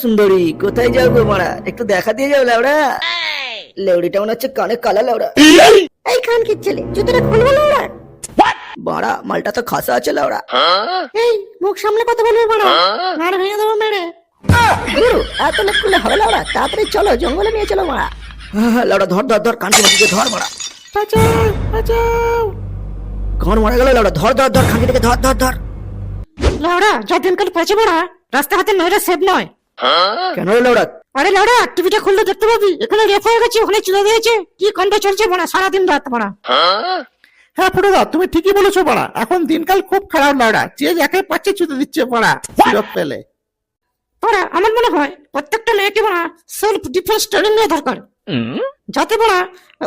সুন্দরী কোথায় যাও গো মারা? একটু দেখা দিয়ে যাও লাউড়া লেউড়িটা মনে হচ্ছে কানে কালা লাউড়া এই! খান কি ছেলে জুতোটা খুলবো ওরা? বাড়া মালটা তো খাসা আছে লাউড়া এই মুখ সামনে কথা বলবে বড় মার ভেঙে দেবো মেরে। গুরু এত লোক করলে হবে লাউড়া তাড়াতাড়ি চলো জঙ্গলে নিয়ে চলো মারা। হ্যাঁ, লাউড়া ধর ধর ধর কানকি মাটিকে ধর মারা। বাঁচাও বাঁচাও। ঘর মারা গেল লাউড়া ধর ধর ধর খানকিটাকে ধর ধর ধর। লাউড়া যা দিনকাল পচে পড়া রাস্তা হাতে সেভ নয়। কেন রে লাউড়া আরে লাউড়া টিভিটা খুললে দেখতে পাবি। এখানে রেপ হয়ে গেছে ওখানে চলে দিয়েছে কি কাণ্ড চলছে বড়া? সারাদিন রাত বড়া। হ্যাঁ ফুটোদা তুমি ঠিকই বলেছ পাড়া এখন দিনকাল খুব খারাপ লাউডা যে যাকে পাচ্ছে ছুটে দিচ্ছে পাড়া সুযোগ পেলে। বড়া আমার মনে হয় প্রত্যেকটা মেয়েকে বড়া সেলফ ডিফেন্স ট্রেনিং নেওয়া দরকার। যাতে বড়া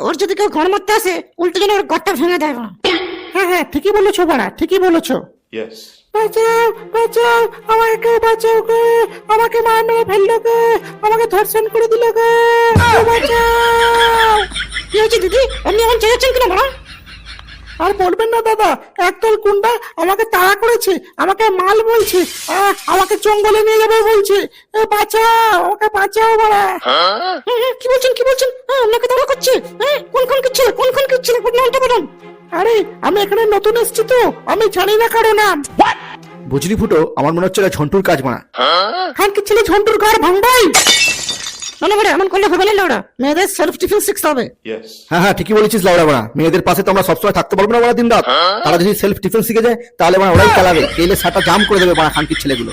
ওর যদি কেউ ঘর মারতে আসে উল্টে যেন ওর ঘরটা ভেঙে দেয় বড়া। হ্যাঁ হ্যাঁ ঠিকই বলেছ পাড়া ঠিকই বলেছ। Yes. বাঁচাও বাঁচাও আমাকে বাঁচাও গো আমাকে মেরে ফেলল গো আমাকে ধর্ষণ করে দিল গো বাঁচাও। কি হয়েছে দিদি? আপনি এখন চেয়েছেন কিনা বড়া আর বলবেন না দাদা একদল গুন্ডা আমাকে তাড়া করেছে আমাকে মাল বলছে আমাকে জঙ্গলে নিয়ে যাবে বলছে। বাঁচাও আমাকে বাঁচাও বাড়া হ্যাঁ, হ্যাঁ, কি বলছেন কি বলছেন? হ্যাঁ আপনাকে তারা করছে হ্যাঁ কোন কোন কিচ্ছিল কোন কোন কিচ্ছিল নামটা বলুন। আরে আমি এখানে নতুন এসেছি তো। আমি জানি না কারও নাম। বুঝলি ফুটো আমার মনে হচ্ছে এটা ঝন্টুর কাজ মারা খান কি ছেলে ঝন্টুর ঘর ভাঙবাই? না না বড়া এমন করলে হবে না লাউড়া মেয়েদের সেলফ ডিফেন্স শিখতে হবে। হ্যাঁ হ্যাঁ ঠিকই বলেছিস লাউড়া মারা মেয়েদের পাশে তো আমরা সবসময় থাকতে পারব না মারা দিন রাত তারা যদি সেলফ ডিফেন্স শিখে যায় তাহলে মানে ওরাই চালাবে। তেলে সাটা জাম করে দেবে খানকির ছেলেগুলো।